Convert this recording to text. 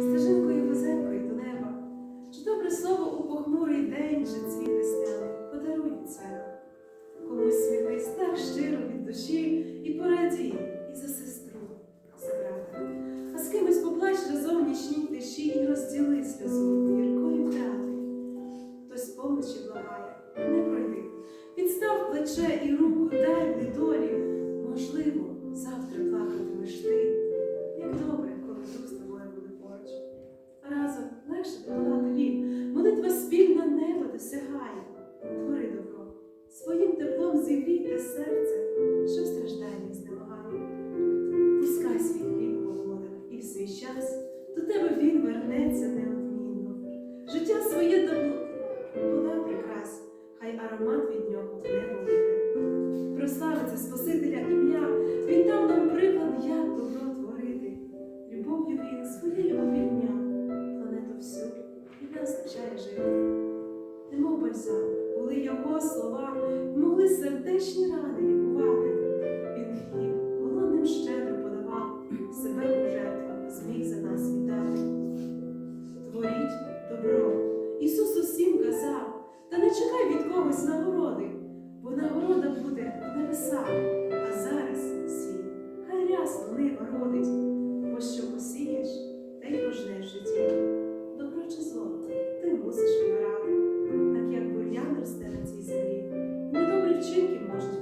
стежинкою вузенькою до неба, чи добре слово у похмурий день, чи цвіт весняний подаруй від себе. Комусь сміхись так щиро від душі і порадій і за сестру, за брата. А з кимось поплач разом в нічній тиші і розділи сльозу гіркої втрати. Хтось помочі благає, не пройди. Підстав плече і руку дай в разом нас жити. Немов бальзам, були його слова, могли сердечні рани лікувати. Він хліб голодним щедро подавав, себе у жертву зміг за нас віддати. Творіть добро. Ісус усім казав, та не чекай від когось нагороди, бо нагорода буде в небесах. личинки можуть